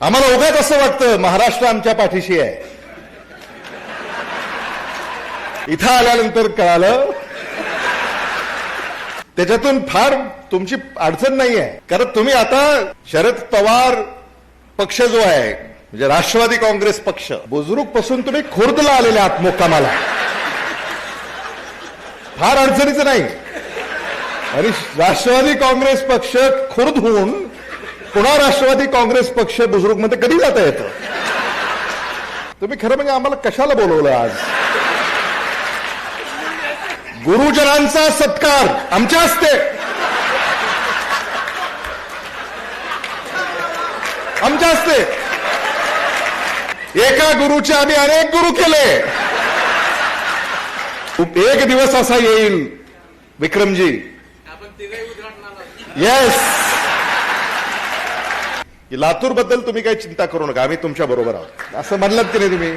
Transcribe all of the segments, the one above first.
आम्हाला उगाच असं वाटतं महाराष्ट्र आमच्या पाठीशी आहे. इथं आल्यानंतर कळालं त्याच्यातून फार तुमची अडचण नाही आहे कारण तुम्ही आता शरद पवार पक्ष जो आहे म्हणजे राष्ट्रवादी काँग्रेस पक्ष बुजुर्गपासून तुम्ही खुर्दला आलेले आहात मुक्कामाला. फार अडचणीचं नाही. आणि राष्ट्रवादी काँग्रेस पक्ष खुर्द होऊन पुन्हा राष्ट्रवादी काँग्रेस पक्ष बुजुर्गमध्ये कधी जाता येतं? तुम्ही खरं म्हणजे आम्हाला कशाला बोलवलं आज? गुरुजनांचा सत्कार आमच्या हस्ते. आमच्या हस्ते. एका गुरुचे आम्ही अनेक गुरु केले. एक दिवस असा येईल विक्रमजी. येस लातूरबद्दल तुम्ही काही चिंता करू नका आम्ही तुमच्या बरोबर आहोत. असं म्हणलात की नाही तुम्ही?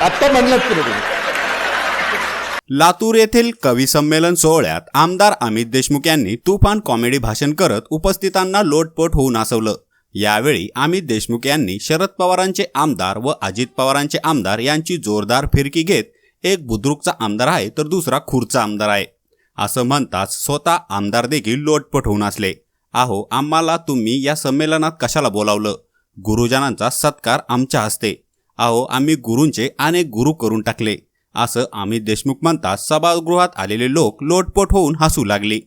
आत्ता म्हणलात की नाही तुम्ही? लातूर येथील कवी संमेलन सोहळ्यात आमदार अमित देशमुख यांनी तुफान कॉमेडी भाषण करत उपस्थितांना लोटपोट होऊन नाचवलं यावेळी अमित देशमुख यांनी शरद पवारांचे आमदार व अजित पवारांचे आमदार यांची जोरदार फिरकी घेत एक बुद्रुकचा आमदार आहे तर दुसरा खुरचा आमदार आहे. असं म्हणताच स्वतः आमदार देखील लोटपट होऊन असले आहो आम्हाला तुम्ही या संमेलनात कशाला बोलावलं? गुरुजनांचा सत्कार आमच्या हस्ते. आहो आम्ही गुरूंचे अनेक गुरु करून टाकले. असं अमित देशमुख म्हणता सभागृहात आलेले लोक लोटपोट होऊन हसू लागले.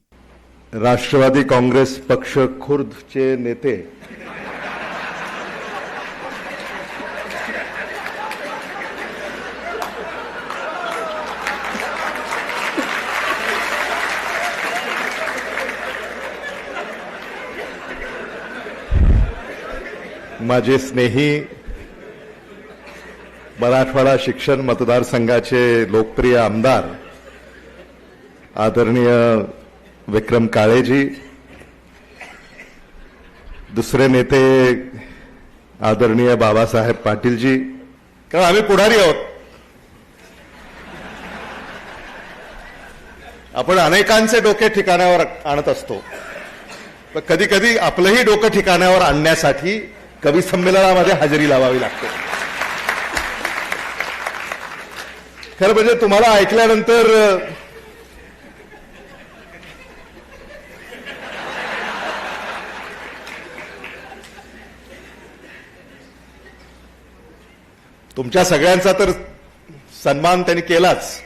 राष्ट्रवादी काँग्रेस पक्ष खुर्दचे नेते माझे स्नेही मराठवाडा शिक्षण मतदारसंघाचे लोकप्रिय आमदार आदरणीय विक्रम काळेजी दुसरे नेते आदरणीय बाबासाहेब पाटीलजी कारण आम्ही पुढारी आहोत. आपण अनेकांचे डोके ठिकाणावर आणत असतो. पण कधी कधी आपलंही डोकं ठिकाणावर आणण्यासाठी कवी संमेलनामध्ये हजेरी लावावी लागते. खरं म्हणजे तुम्हाला ऐकल्यानंतर तुमच्या सगळ्यांचा तर सन्मान त्यांनी केलाच.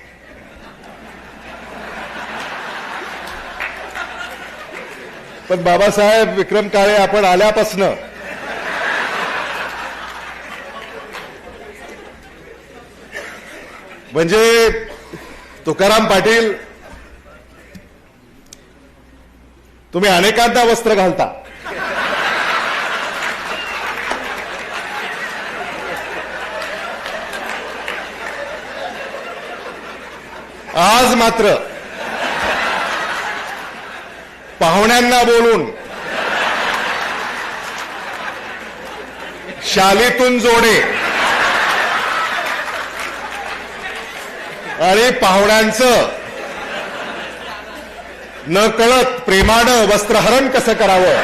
पण बाबासाहेब विक्रम काळे आपण आल्यापासनं म्हणजे तुकाराम पाटील तुम्ही अनेकांना वस्त्र घालता. आज मात्र पाहुण्यांना बोलून शालीतून जोडे आणि पाहुण्यांचं. न कळत प्रेमानं वस्त्रहरण कसं करावं?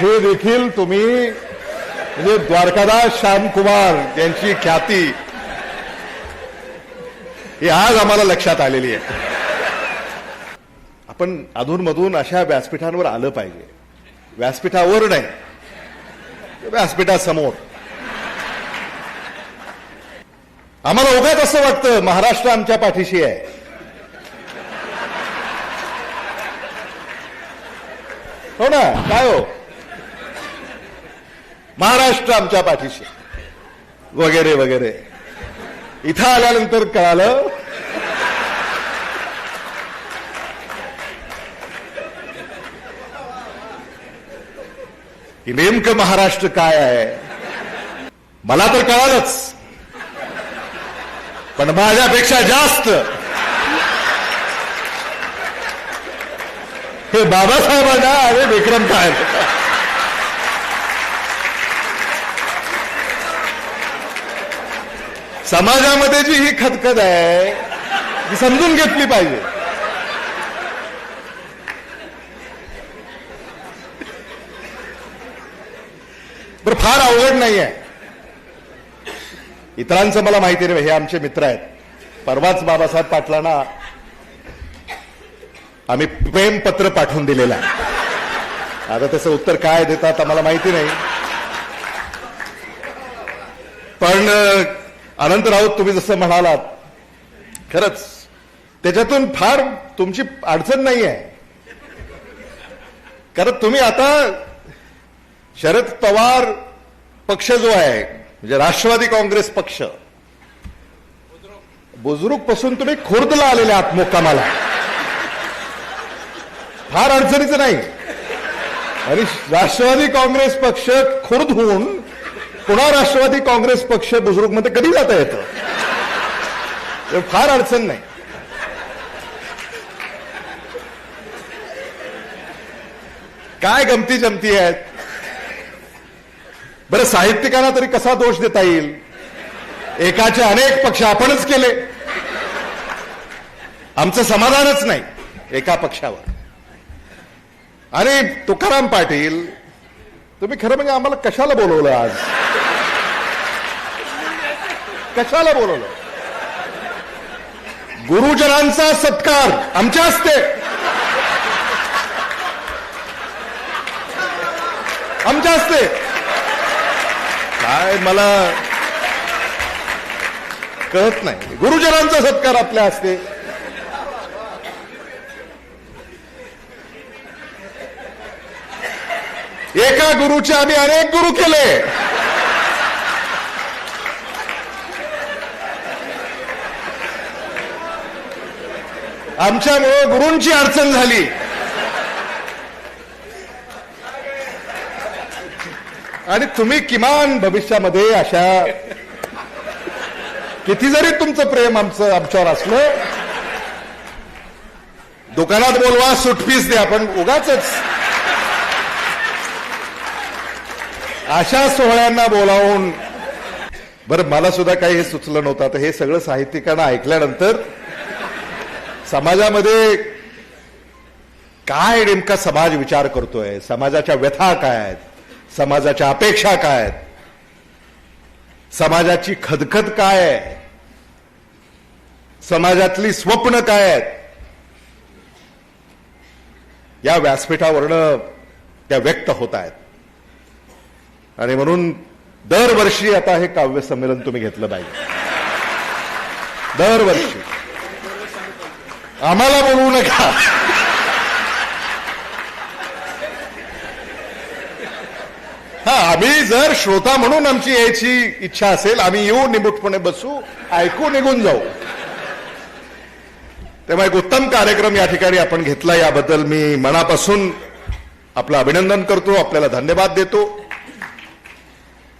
हे देखील तुम्ही म्हणजे द्वारकादास श्यामकुमार यांची ख्याती ही आज आम्हाला लक्षात आलेली आहे. आपण अधूनमधून अशा व्यासपीठांवर आलं पाहिजे. व्यासपीठावर नाही व्यासपीठासमोर. आम्हाला उगाच असं वाटतं महाराष्ट्र आमच्या पाठीशी आहे. हो ना? काय हो? महाराष्ट्र आमच्या पाठीशी वगैरे वगैरे. इथं आल्यानंतर कळालं. की नेमकं महाराष्ट्र काय आहे? मला तर कळालंच. पण माझ्यापेक्षा जास्त. हे बाबासाहेबांना आणि विक्रम काय? समाजामध्ये जी ही खतखत आहे, ती समजून घेतली पाहिजे. पण फार अवघड नाही आहे इतरांचं मला माहिती नाही हे आमचे मित्र आहेत. परवाच बाबासाहेब पाटलांना आम्ही प्रेमपत्र पाठवून दिलेलं आहे. आता त्याचं उत्तर काय देतात आम्हाला माहिती नाही. पण अनंत राऊत तुम्ही जसं म्हणालात खरंच त्याच्यातून फार तुमची अडचण नाही आहे. कारण तुम्ही आता शरद पवार पक्ष जो आहे म्हणजे राष्ट्रवादी काँग्रेस पक्ष. बुजुर्गपासून तुम्ही खुर्दला आलेले आहात मुक्कामाला. फार अडचणीचं नाही. आणि राष्ट्रवादी काँग्रेस पक्ष खुर्द होऊन पुन्हा राष्ट्रवादी काँग्रेस पक्ष बुजुर्गमध्ये कधी जाता येतं? फार अडचण नाही. काय गमती जमती आहेत? बरं साहित्यिकांना तरी कसा दोष देता येईल? एकाचे अनेक पक्ष आपणच केले. आमचं समाधानच नाही एका पक्षावर. आणि तुकाराम पाटील तुम्ही खरं म्हणजे आम्हाला कशाला बोलवलं आज? कशाला बोलवलं? गुरुजनांचा सत्कार आमच्या हस्ते. आमच्या हस्ते. काय मला कळत नाही. गुरुजनांचा सत्कार आपल्या हस्ते. एका गुरुचे आम्ही अनेक गुरु केले. आमच्यामुळे गुरूंची अडचण झाली. आणि तुम्ही किमान भविष्यामध्ये अशा किती जरी तुमचं प्रेम आमचं आमच्यावर असलं दुकानात बोलवा सुटपीस द्या पण उगाच अशा सोहळ्यांना बोलावून. बरं मला सुद्धा काही हे सुचलं नव्हतं. आता हे सगळं साहित्यिकांना ऐकल्यानंतर समाजामध्ये काय नेमका समाज विचार करतोय? समाजाच्या व्यथा काय आहेत? समाजाच्या अपेक्षा काय आहेत? समाजाची खदखद काय आहे? समाजातली स्वप्न काय आहेत? या व्यासपीठावरनं त्या व्यक्त होत आहेत. आणि म्हणून दरवर्षी आता हे काव्य संमेलन तुम्ही घेतलं पाहिजे. दरवर्षी. आम्हाला बोलवू नका. हा आम्ही जर श्रोता म्हणून आमची यायची इच्छा असेल आम्ही येऊ निमूटपणे बसू ऐकू निघून जाऊ. तेव्हा एक उत्तम कार्यक्रम या ठिकाणी आपण घेतला. याबद्दल मी मनापासून आपलं अभिनंदन करतो आपल्याला धन्यवाद देतो.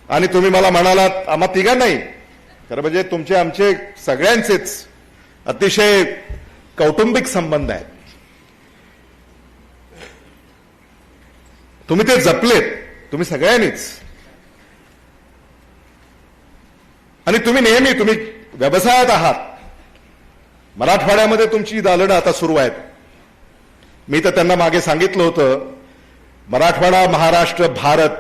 आणि तुम्ही मला म्हणालात आम्हा तिघा नाही खरं म्हणजे तुमचे आमचे सगळ्यांचेच अतिशय कौटुंबिक संबंध आहेत. तुम्ही ते जपलेत. तुम्ही सगळ्यांनीच. आणि तुम्ही नेहमी तुम्ही व्यवसायात आहात. मराठवाड्यामध्ये तुमची दालनं आता सुरू आहेत. मी तर त्यांना मागे सांगितलं होतं मराठवाडा महाराष्ट्र भारत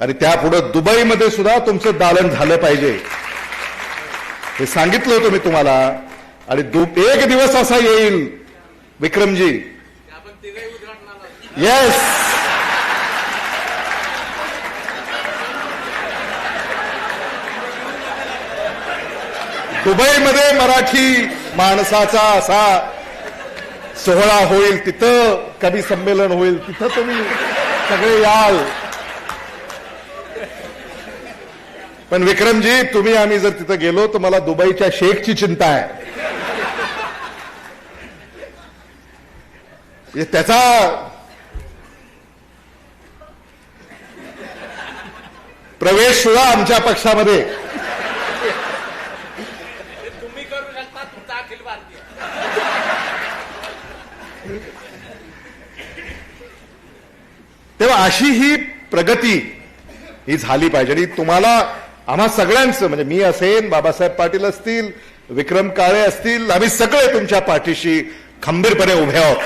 आणि त्यापुढे दुबईमध्ये सुद्धा तुमचं दालन झालं पाहिजे. हे सांगितलं होतं मी तुम्हाला. आणि दु- एक दिवस असा येईल विक्रमजी. येस दुबईमध्ये मराठी माणसाचा असा सोहळा होईल तिथं कवी संमेलन होईल तिथं तुम्ही सगळे याल. पण विक्रमजी तुम्ही आम्ही जर तिथं गेलो तर मला दुबईच्या शेखची चिंता आहे. त्याचा प्रवेश सुद्धा आमच्या पक्षामध्ये तुम्ही करू शकता तुमचा अखिल भारतीय तेव्हा अशी ही प्रगती ही झाली पाहिजे. आणि तुम्हाला आम्हा सगळ्यांचं म्हणजे मी असेन बाबासाहेब पाटील असतील विक्रम काळे असतील आम्ही सगळे तुमच्या पाठीशी खंबीरपणे उभे आहोत.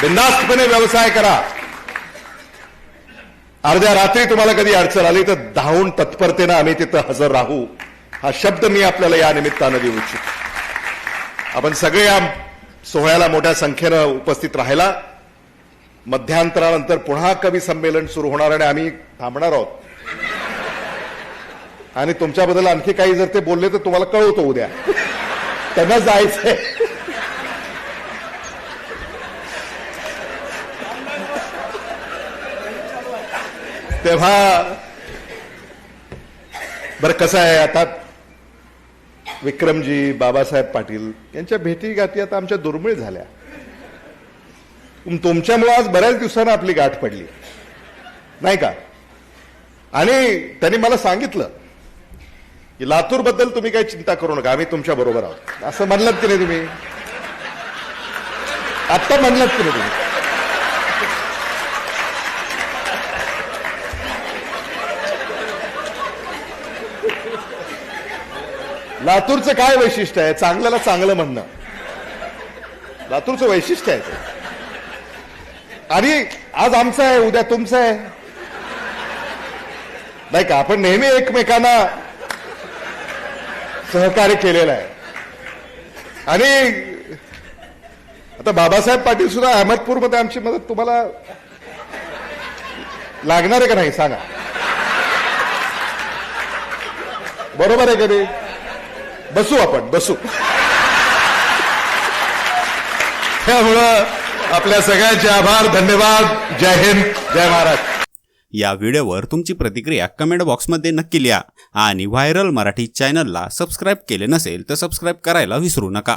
बिंदास्तपणे व्यवसाय करा. अर्ध्या रात्री तुम्हाला कधी अडचण आली तर धावून तत्परतेनं आम्ही तिथं हजर राहू. हा शब्द मी आपल्याला या निमित्तानं देऊ इच्छितो. आपण सगळे या सोहळ्याला मोठ्या संख्येनं उपस्थित राहायला मध्यांतरानंतर पुन्हा कवी संमेलन सुरू होणार आणि आम्ही थांबणार आहोत. आणि तुमच्याबद्दल आणखी काही जर ते बोलले तर तुम्हाला कळवतो उद्या. त्यांना जायचंय. तेव्हा बरं कसं आहे आता? विक्रमजी बाबासाहेब पाटील यांच्या भेटी गाठी आता आमच्या दुर्मिळ झाल्या. तुमच्यामुळं आज बऱ्याच दिवसानं आपली गाठ पडली. नाही का? आणि त्यांनी मला सांगितलं की लातूरबद्दल तुम्ही काही चिंता करू नका आम्ही तुमच्या बरोबर आहोत. असं म्हणलात की नाही तुम्ही? आत्ता म्हणलात की नाही तुम्ही? लातूरचं काय वैशिष्ट्य आहे? चांगल्याला चांगलं म्हणणं. लातूरचं वैशिष्ट्य आहे ते. आणि आज आमचं आहे उद्या तुमचं आहे. नाही का आपण नेहमी एकमेकांना सहकार्य केलेलं आहे. आणि आता बाबासाहेब पाटील सुद्धा अहमदपूरमध्ये आमची मदत तुम्हाला लागणार आहे का नाही सांगा. बरोबर आहे का बसू आपण बसू. त्यामुळं आपल्या सगळ्यांचे आभार धन्यवाद. जय हिंद जय महाराष्ट्र. या व्हिडिओवर तुमची प्रतिक्रिया कमेंट बॉक्समध्ये नक्की लिहा. आणि व्हायरल मराठी चॅनलला सबस्क्राईब केले नसेल तर सबस्क्राईब करायला विसरू नका.